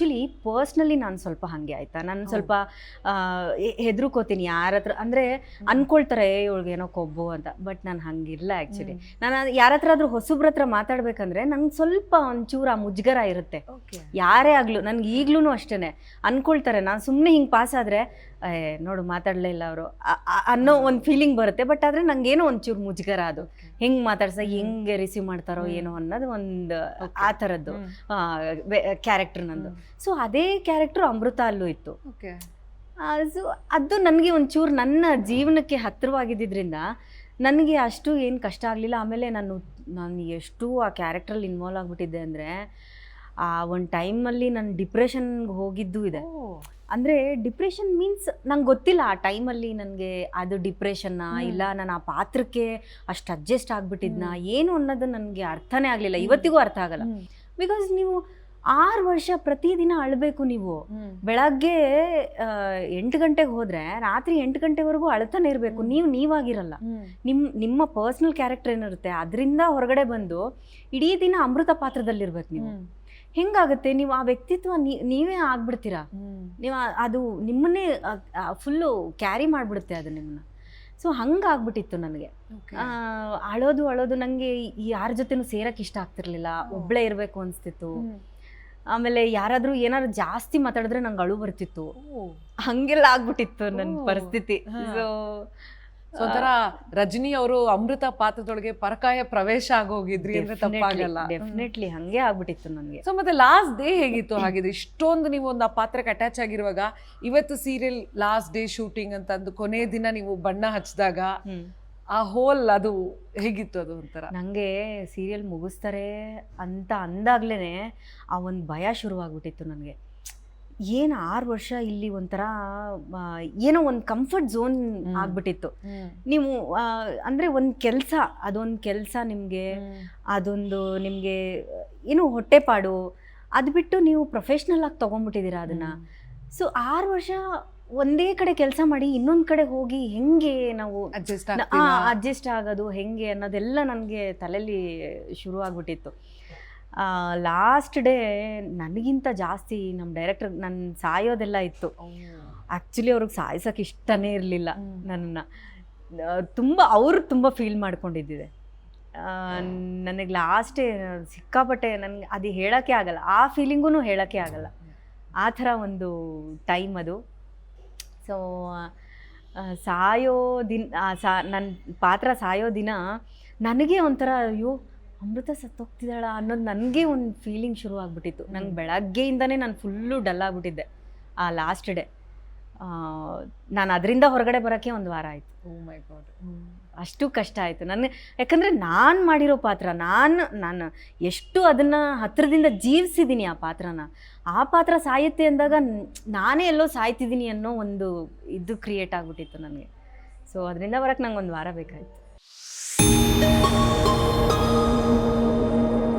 Actually personally ನಾನು ಸ್ವಲ್ಪ ಹಾಗೆ ಆಯ್ತಾ? ನಾನು ಸ್ವಲ್ಪ ಹೆದರ್ಕೋತೀನಿ ಯಾರ ಹತ್ರ ಅಂದರೆ ಅನ್ಕೊಳ್ತಾರೆ ಇವಳಿಗೆ ಏನೋ ಕೊಬ್ಬು ಅಂತ. ಬಟ್ ನಾನು ಹಂಗಿಲ್ಲ ಆ್ಯಕ್ಚುಲಿ ನಾನು ಯಾರ ಹತ್ರ ಆದರೂ ಹೊಸಬ್ರ ಹತ್ರ ಮಾತಾಡ್ಬೇಕಂದ್ರೆ ನಂಗೆ ಸ್ವಲ್ಪ ಒಂಚೂರು ಆ ಮುಜುಗರ ಇರುತ್ತೆ. ಯಾರೇ ಆಗಲೂ ನನಗೆ ಈಗಲೂ ಅಷ್ಟೇನೆ. ಅನ್ಕೊಳ್ತಾರೆ. ನಾನು ಸುಮ್ಮನೆ ಹಿಂಗೆ ಪಾಸ್ ಆದ್ರೆ ನೋಡು ಮಾತಾಡಲೇ ಇಲ್ಲ ಅವರು. ಅನ್ನೋ ಒಂದು ಫೀಲಿಂಗ್ ಬರುತ್ತೆ ಬಟ್ ಆದರೆ ನಂಗೇನೋ ಒಂಚೂರು ಮುಜುಗರ ಅದು. ಹೆಂಗೆ ಮಾತಾಡ್ಸ ಹೆಂಗೆ ರಿಸೀವ್ ಮಾಡ್ತಾರೋ ಏನೋ ಅನ್ನೋದು ಒಂದು ಆ ಥರದ್ದು. ಕ್ಯಾರೆಕ್ಟರ್ ನಂದು. ಸೊ ಅದೇ ಕ್ಯಾರೆಕ್ಟರ್ ಅಮೃತ ಅಲ್ಲೂ ಇತ್ತು. ಓಕೆ ಸೊ ಅದು ನನಗೆ ಒಂಚೂರು ನನ್ನ ಜೀವನಕ್ಕೆ ಹತ್ತಿರವಾಗಿದ್ದರಿಂದ ನನಗೆ ಅಷ್ಟು ಏನು ಕಷ್ಟ ಆಗಲಿಲ್ಲ. ಆಮೇಲೆ ನಾನು ನಾನು ಎಷ್ಟು ಆ ಕ್ಯಾರೆಕ್ಟ್ರಲ್ಲಿ ಇನ್ವಾಲ್ವ್ ಆಗಿಬಿಟ್ಟಿದ್ದೆ ಅಂದರೆ ಆ ಒಂದು ಟೈಮಲ್ಲಿ ನಾನು ಡಿಪ್ರೆಷನ್ಗೆ ಹೋಗಿದ್ದು ಇದೆ. ಅಂದರೆ ಡಿಪ್ರೆಷನ್ ಮೀನ್ಸ್ ನಂಗೆ ಗೊತ್ತಿಲ್ಲ ಆ ಟೈಮಲ್ಲಿ ನನಗೆ ಅದು ಡಿಪ್ರೆಷನ್ನ. ಇಲ್ಲ ನಾನು ಆ ಪಾತ್ರಕ್ಕೆ ಅಷ್ಟು ಅಡ್ಜಸ್ಟ್ ಆಗ್ಬಿಟ್ಟಿದ್ನ ಏನು ಅನ್ನೋದು ನನಗೆ ಅರ್ಥನೇ ಆಗಲಿಲ್ಲ. ಇವತ್ತಿಗೂ ಅರ್ಥ ಆಗಲ್ಲ. ಬಿಕಾಸ್ ನೀವು ಆರು ವರ್ಷ ಪ್ರತಿದಿನ ಅಳಬೇಕು ನೀವು. ಬೆಳಗ್ಗೆ ಎಂಟು ಗಂಟೆಗೆ ಹೋದ್ರೆ ರಾತ್ರಿ ಎಂಟು ಗಂಟೆವರೆಗೂ ಅಳ್ತಾನೆ ಇರಬೇಕು. ನೀವು ನೀವಾಗಿರಲ್ಲ. ನಿಮ್ಮ ನಿಮ್ಮ ಪರ್ಸ್ನಲ್ ಕ್ಯಾರೆಕ್ಟರ್ ಏನಿರುತ್ತೆ ಅದರಿಂದ ಹೊರಗಡೆ ಬಂದು ಇಡೀ ದಿನ ಅಮೃತ ಪಾತ್ರದಲ್ಲಿರ್ಬೇಕು ನೀವು. ಹೆಂಗಾಗುತ್ತೆ? ನೀವು ಆ ವ್ಯಕ್ತಿತ್ವ ನೀವೇ ಆಗ್ಬಿಡ್ತೀರಾ? ನೀವು ಅದು ನಿಮ್ಮನ್ನೇ ಫುಲ್ಲು ಕ್ಯಾರಿ ಮಾಡಿಬಿಡುತ್ತೆ ಅದು ನಿಮ್ಮನ್ನ. ಸೊ ಹಂಗಾಗ್ಬಿಟ್ಟಿತ್ತು ನನಗೆ. ಅಳೋದು ಅಳೋದು ನನಗೆ ಯಾರ ಜೊತೆನೂ ಸೇರಕ್ಕೆ ಇಷ್ಟ ಆಗ್ತಿರ್ಲಿಲ್ಲ. ಒಬ್ಳೆ ಇರಬೇಕು ಅನಿಸ್ತಿತ್ತು. ಆಮೇಲೆ ಯಾರಾದರೂ ಏನಾದ್ರು ಜಾಸ್ತಿ ಮಾತಾಡಿದ್ರೆ ನಂಗೆ ಅಳು ಬರ್ತಿತ್ತು. ಹಂಗೆಲ್ಲ ಆಗ್ಬಿಟ್ಟಿತ್ತು ನನ್ನ ಪರಿಸ್ಥಿತಿ. ಸೊ ಒಂಥರ ರಜನಿ ಅವರು ಅಮೃತ ಪಾತ್ರದೊಳಗೆ ಪರಕಾಯ ಪ್ರವೇಶ ಆಗೋಗಿದ್ರಿ ಅಂದ್ರೆ ತಪ್ಪಾಗಲ್ಲ. ಡೆಫಿನೆಟ್ಲಿ ಹಂಗೆ ಆಗ್ಬಿಟ್ಟಿತ್ತು ನನಗೆ ಸೊ ಮತ್ತೆ ಲಾಸ್ಟ್ ಡೇ ಹೇಗಿತ್ತು ಹಾಗಿದ್ರೆ? ಇಷ್ಟೊಂದು ನೀವು ಒಂದು ಆ ಪಾತ್ರಕ್ಕೆ ಅಟ್ಯಾಚ್ ಆಗಿರುವಾಗ ಇವತ್ತು ಸೀರಿಯಲ್ ಲಾಸ್ಟ್ ಡೇ ಶೂಟಿಂಗ್ ಅಂತ ಅಂದು ಕೊನೆ ದಿನ ನೀವು ಬಣ್ಣ ಹಚ್ಚಿದಾಗ ಆ ಹೋಲ್ ಅದು ಹೇಗಿತ್ತು ಅದು ಒಂಥರ? ನನಗೆ ಸೀರಿಯಲ್ ಮುಗಿಸ್ತಾರೆ ಅಂತ ಅಂದಾಗ್ಲೇ ಆ ಒಂದು ಭಯ ಶುರುವಾಗ್ಬಿಟ್ಟಿತ್ತು ನನಗೆ. ಏನು ಆರು ವರ್ಷ ಇಲ್ಲಿ ಒಂಥರ ಏನೋ ಒಂದು ಕಂಫರ್ಟ್ ಝೋನ್. ಆಗ್ಬಿಟ್ಟಿತ್ತು. ನೀವು ಅಂದರೆ ಒಂದು ಕೆಲಸ ಅದೊಂದು ಕೆಲಸ ನಿಮಗೆ ಅದೊಂದು ನಿಮಗೆ ಏನು ಹೊಟ್ಟೆಪಾಡು ಅದು ಬಿಟ್ಟು ನೀವು ಪ್ರೊಫೆಷ್ನಲ್ ಆಗಿ ತೊಗೊಂಡ್ಬಿಟ್ಟಿದ್ದೀರಾ ಅದನ್ನ? ಸೊ ಆರು ವರ್ಷ ಒಂದೇ ಕಡೆ ಕೆಲಸ ಮಾಡಿ ಇನ್ನೊಂದು ಕಡೆ ಹೋಗಿ ಹೆಂಗೆ ನಾವು ಅಡ್ಜಸ್ಟ್ ಅಡ್ಜಸ್ಟ್ ಆಗೋದು ಹೆಂಗೆ ಅನ್ನೋದೆಲ್ಲ ನನಗೆ ತಲೆಯಲ್ಲಿ ಶುರು ಆಗ್ಬಿಟ್ಟಿತ್ತು. ಲಾಸ್ಟ್ ಡೇ ನನಗಿಂತ ಜಾಸ್ತಿ ನಮ್ಮ ಡೈರೆಕ್ಟರ್ ನನ್ನ ಸಾಯೋದೆಲ್ಲ ಇತ್ತು. ಆ್ಯಕ್ಚುಲಿ ಅವ್ರಿಗೆ ಸಾಯಿಸೋಕೆ ಇಷ್ಟನೇ ಇರಲಿಲ್ಲ ನನ್ನನ್ನು. ತುಂಬ ಅವರು ತುಂಬ ಫೀಲ್ ಮಾಡ್ಕೊಂಡಿದ್ದಿದೆ. ನನಗೆ ಲಾಸ್ಟೇ ಸಿಕ್ಕಾಪಟ್ಟೆ ನನಗೆ ಅದು ಹೇಳೋಕ್ಕೆ ಆಗಲ್ಲ. ಆ ಫೀಲಿಂಗೂ ಹೇಳೋಕ್ಕೆ ಆಗಲ್ಲ. ಆ ಥರ ಒಂದು ಟೈಮ್ ಅದು. ಸೊ ಸಾಯೋ ದಿನ ಸಾ ನನ್ನ ಪಾತ್ರ ಸಾಯೋ ದಿನ ನನಗೆ ಒಂಥರ ಅಯ್ಯೋ ಅಮೃತ ಸತ್ತೋಗ್ತಿದ್ದಾಳ ಅನ್ನೋದು ನನಗೆ ಒಂದು ಫೀಲಿಂಗ್ ಶುರು ಆಗ್ಬಿಟ್ಟಿತ್ತು ನಂಗೆ ಬೆಳಗ್ಗೆಯಿಂದನೇ ನಾನು ಫುಲ್ಲು ಡಲ್ ಆಗಿಬಿಟ್ಟಿದ್ದೆ ಆ ಲಾಸ್ಟ್ ಡೇ ನಾನು ಅದರಿಂದ ಹೊರಗಡೆ ಬರೋಕ್ಕೆ ಒಂದು ವಾರ ಆಯಿತು. ಮೈ ಗಾಡ್ ಅಷ್ಟು ಕಷ್ಟ ಆಯಿತು. ನನಗೆ ಯಾಕಂದರೆ ನಾನು ಮಾಡಿರೋ ಪಾತ್ರ ನಾನು ನಾನು ಎಷ್ಟು ಅದನ್ನು ಹತ್ತಿರದಿಂದ ಜೀವಿಸಿದ್ದೀನಿ ಆ ಪಾತ್ರನ. ಆ ಪಾತ್ರ ಸಾಯುತ್ತೆ ಅಂದಾಗ ನಾನೇ ಎಲ್ಲೋ ಸಾಯ್ತಿದ್ದೀನಿ ಅನ್ನೋ ಒಂದು ಇದು ಕ್ರಿಯೇಟ್ ಆಗಿಬಿಟ್ಟಿತ್ತು ನನಗೆ. ಸೊ ಅದರಿಂದ ಬರೋಕ್ಕೆ ನಂಗೆ ಒಂದು ವಾರ ಬೇಕಾಯಿತು.